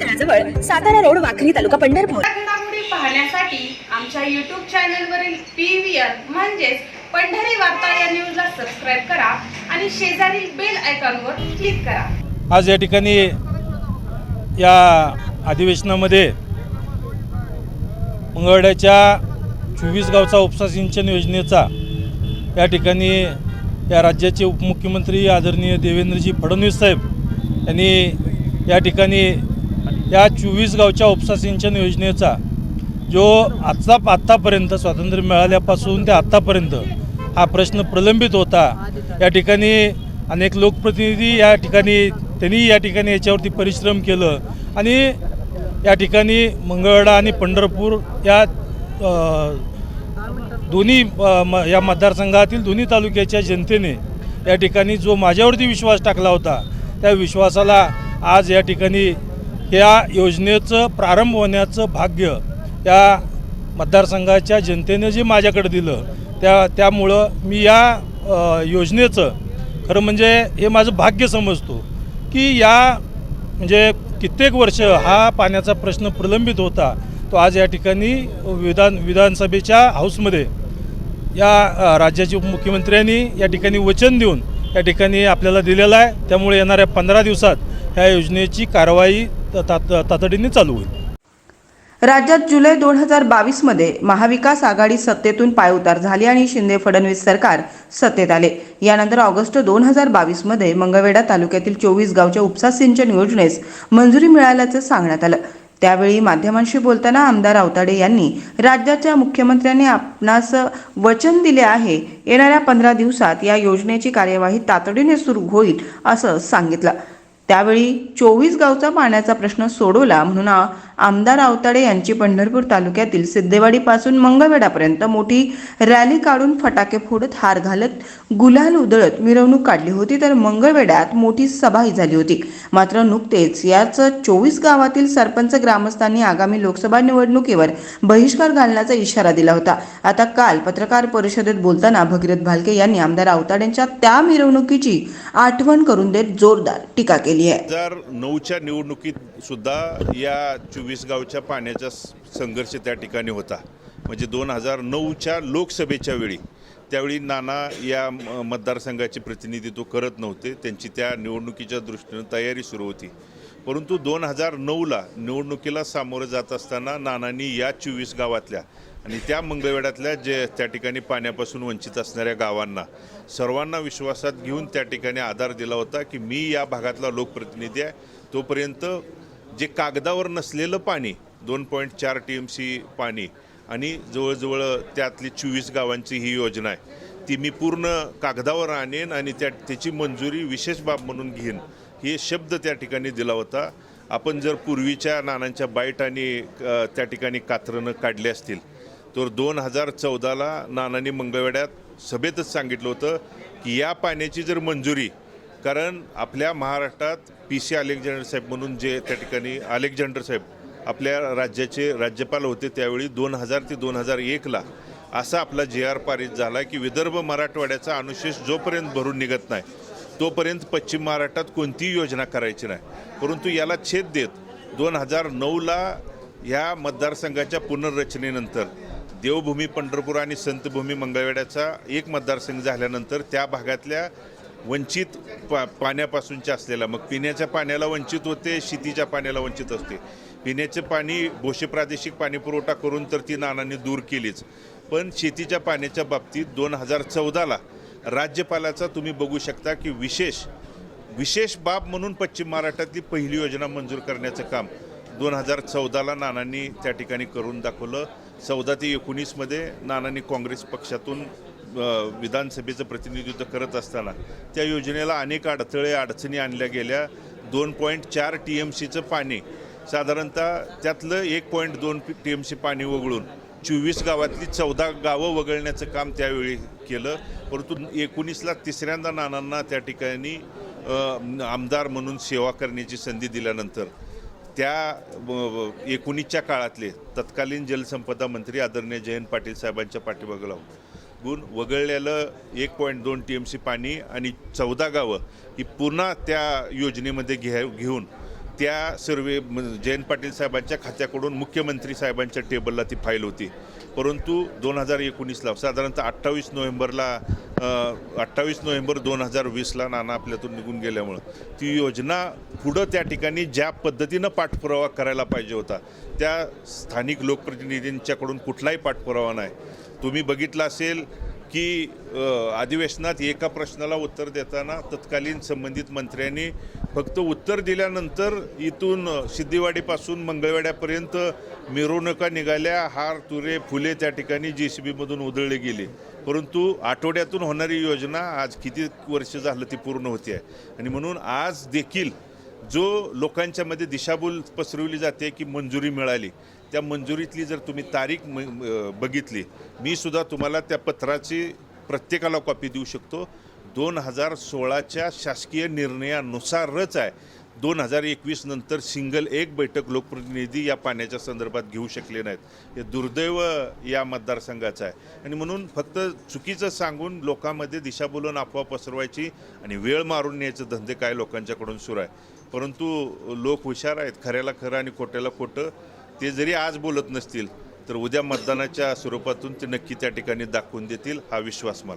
तळाजवळ Satara road Wakhari तालुका पंढरपूर. पाहण्यासाठी आमच्या युट्यूब चॅनलवरील पी व्ही आर म्हणजेच पंढरी वार्ता या न्यूजला सबस्क्राईब करा आणि शेजारील बेल आयकॉनवर क्लिक करा. आज या ठिकाणी या अधिवेशनामध्ये मंगळवाड्याच्या चोवीस गावचा उपसा सिंचन योजनेचा या ठिकाणी या राज्याचे उपमुख्यमंत्री आदरणीय देवेंद्रजी फडणवीस साहेब यांनी या ठिकाणी या चोवीस गावच्या उपसा सिंचन योजनेचा जो आजचा आत्तापर्यंत स्वातंत्र्य मिळाल्यापासून ते आत्तापर्यंत हा प्रश्न प्रलंबित होता या ठिकाणी अनेक लोकप्रतिनिधी या ठिकाणी त्यांनी या ठिकाणी याच्यावरती परिश्रम केलं. आणि या ठिकाणी मंगळवेढा आणि पंढरपूर या दोन्ही म- या मतदारसंघातील दोन्ही तालुक्याच्या जनतेने या ठिकाणी जो माझ्यावरती विश्वास टाकला होता त्या विश्वासाला आज या ठिकाणी या योजनेचं प्रारंभ होण्याचं भाग्य या मतदारसंघाच्या जनतेने जे माझ्याकडे दिलं त्या त्यामुळं मी या योजनेचं खरं म्हणजे हे माझं भाग्य समजतो की या म्हणजे कित्येक वर्ष हा पाण्याचा प्रश्न प्रलंबित होता तो आज या ठिकाणी विधान विधानसभेच्या हाऊसमध्ये या राज्याचे उपमुख्यमंत्र्यांनी या ठिकाणी वचन देऊन या ठिकाणी आपल्याला दिलेलं आहे. त्यामुळे येणाऱ्या पंधरा दिवसात ह्या योजनेची कारवाई तातडीने चालू होईल. राज्यात जुलै दोन हजार बावीसमध्ये महाविकास आघाडी सत्तेतून पायउतार झाली आणि शिंदे फडणवीस सरकार सत्तेत आले. यानंतर ऑगस्ट दोन हजार बावीसमध्ये मंगळवेढा तालुक्यातील चोवीस गावच्या उपसा सिंचन योजनेस मंजुरी मिळाल्याचं सांगण्यात आलं. त्यावेळी माध्यमांशी बोलताना आमदार आवताडे यांनी राज्याच्या मुख्यमंत्र्यांनी आपणास वचन दिले आहे येणाऱ्या पंधरा दिवसात या योजनेची कार्यवाही तातडीने सुरू होईल असं सांगितलं. त्यावेळी चोवीस गावचा पाण्याचा प्रश्न सोडवला म्हणून आमदार आवताडे यांची पंढरपूर तालुक्यातील सिद्धेवाडीपासून मंगळवेढापर्यंत मोठी रॅली काढून फटाके फोडत हार घालत गुलाल उधळत मिरवणूक काढली होती तर मंगळवेढ्यात मोठी सभाही झाली होती. मात्र नुकतेच याच चोवीस गावातील सरपंच ग्रामस्थांनी आगामी लोकसभा निवडणुकीवर बहिष्कार घालण्याचा इशारा दिला होता. आता काल पत्रकार परिषदेत बोलताना भगीरथ भालके यांनी आमदार आवताडेंच्या त्या मिरवणुकीची आठवण करून देत जोरदार टीका केली. आहे. हजार नऊच्या निवडणुकीत सुद्धा या चोवीस गावच्या पाण्याचा संघर्ष त्या ठिकाणी होता. म्हणजे दोन हजार नऊच्या लोकसभेच्या वेळी त्यावेळी नाना या मतदारसंघाचे प्रतिनिधित्व करत नव्हते. त्यांची त्या निवडणुकीच्या दृष्टीनं तयारी सुरू होती. परंतु दोन हजार नऊला निवडणुकीला सामोरं जात असताना नानांनी या चोवीस गावातल्या आणि त्या मंगळवेढ्यातल्या जे त्या ठिकाणी पाण्यापासून वंचित असणाऱ्या गावांना सर्वांना विश्वासात घेऊन त्या ठिकाणी आधार दिला होता की मी या भागातला लोकप्रतिनिधी आहे. तोपर्यंत जे कागदावर नसलेलं पाणी दोन पॉईंट चार टी एम सी पाणी आणि जवळजवळ त्यातली चोवीस गावांची ही योजना आहे ती मी पूर्ण कागदावर आणेन आणि त्या त्याची मंजुरी विशेष बाब म्हणून घेईन हे शब्द त्या ठिकाणी दिला होता. आपण जर पूर्वीच्या नानांच्या बाईट आणि त्या ठिकाणी कात्रणं काढली असतील तर दोन हजार चौदाला नानांनी मंगळवेड्यात सभेतच सांगितलं होतं की या पाण्याची जर मंजुरी कारण आपल्या महाराष्ट्रात पी सी अलेक्झांडर साहेब म्हणून जे त्या ठिकाणी अलेक्झांडर साहेब आपल्या राज्याचे राज्यपाल होते त्यावेळी दोन हजार ते दोन हजार एकला असा आपला जे आर पारित झाला की विदर्भ मराठवाड्याचा अनुशेष जोपर्यंत भरून निघत नाही तोपर्यंत पश्चिम महाराष्ट्रात कोणतीही योजना करायची नाही. परंतु याला छेद देत दोन हजार नऊला ह्या मतदारसंघाच्या पुनर्रचनेनंतर देवभूमी पंढरपूर आणि संतभूमी मंगळवेड्याचा एक मतदारसंघ झाल्यानंतर त्या भागातल्या वंचित पा पाण्यापासूनच्या असलेला मग पिण्याच्या पाण्याला वंचित होते शेतीच्या पाण्याला वंचित असते. पिण्याचे पाणी भोशे प्रादेशिक पाणीपुरवठा करून तर ती नानांनी दूर केलीच. पण शेतीच्या पाण्याच्या बाबतीत दोन हजार चौदाला राज्यपालाचा तुम्ही बघू शकता की विशेष विशेष बाब म्हणून पश्चिम महाराष्ट्रातली पहिली योजना मंजूर करण्याचं काम दोन हजार चौदाला नानांनी त्या ठिकाणी करून दाखवलं. चौदा ते एकोणीसमध्ये नानांनी काँग्रेस पक्षातून विधानसभेचं प्रतिनिधित्व करत असताना त्या योजनेला अनेक अडथळे अडचणी आणल्या गेल्या. दोन पॉईंट चार टी एम सीचं पाणी साधारणतः त्यातलं एक पॉईंट दोन टी एम सी पाणी वगळून चोवीस गावातली चौदा गावं वगळण्याचं काम त्यावेळी केलं. परंतु एकोणीसला तिसऱ्यांदा नानांना त्या ठिकाणी आमदार म्हणून सेवा करण्याची संधी दिल्यानंतर त्या एकोणीसच्या काळातले तत्कालीन जलसंपदा मंत्री आदरणीय जयंत पाटील साहेबांच्या पाठीमागे लावून गुण वगळलेलं एक पॉईंट दोन टी एम सी पाणी आणि चौदा गावं ही पुन्हा त्या योजनेमध्ये घ्या घेऊन त्या सर्वे जयंत पाटील साहेबांच्या खात्याकडून मुख्यमंत्री साहेबांच्या टेबलला ती फाईल होती. परंतु दोन हजार एकोणीसला साधारणतः अठ्ठावीस नोव्हेंबरला अठ्ठावीस नोव्हेंबर दोन हजार वीसला नाना आपल्यातून निघून गेल्यामुळं ती योजना पुढं त्या ठिकाणी ज्या पद्धतीनं पाठपुरावा करायला पाहिजे होता त्या स्थानिक लोकप्रतिनिधींच्याकडून कुठलाही पाठपुरावा नाही. तुम्ही बघितलं असेल की अधिवेशनात एका प्रश्नाला उत्तर देताना तत्कालीन संबंधित मंत्र्यांनी फक्त उत्तर दिल्यानंतर इथून सिद्धिवाडीपासून मंगळवाड्यापर्यंत मिरवणुका निघाल्या. हार तुरे फुले त्या ठिकाणी जे सी बीमधून उधळले गेले. परंतु आठवड्यातून होणारी योजना आज किती वर्ष झालं ती पूर्ण होती आहे. आणि म्हणून आज देखील जो लोकांच्यामध्ये दिशाभूल पसरवली जाते की मंजुरी मिळाली त्या मंजुरीतली जर तुम्ही तारीख बघितली मी सुद्धा तुम्हाला त्या पत्राची प्रत्येकाला कॉपी देऊ शकतो. दोन हजार सोळाच्या शासकीय निर्णयानुसारच आहे. दोन हजार एकवीस नंतर सिंगल एक बैठक लोकप्रतिनिधी या पाण्याच्या संदर्भात घेऊ शकले नाहीत. हे दुर्दैव या मतदारसंघाचं आहे. आणि म्हणून फक्त चुकीचं सांगून लोकांमध्ये दिशा बोलून अफवा पसरवायची आणि वेळ मारून न्यायचं धंदे काय लोकांच्याकडून सुरू आहे. परंतु लोक हुशार आहेत खऱ्याला खरं आणि खोट्याला खोटं. ते जरी आज बोलत नसतील तर उद्या मतदानाच्या स्वरूपातून ते नक्की त्या ठिकाणी दाखवून देतील हा विश्वास मला.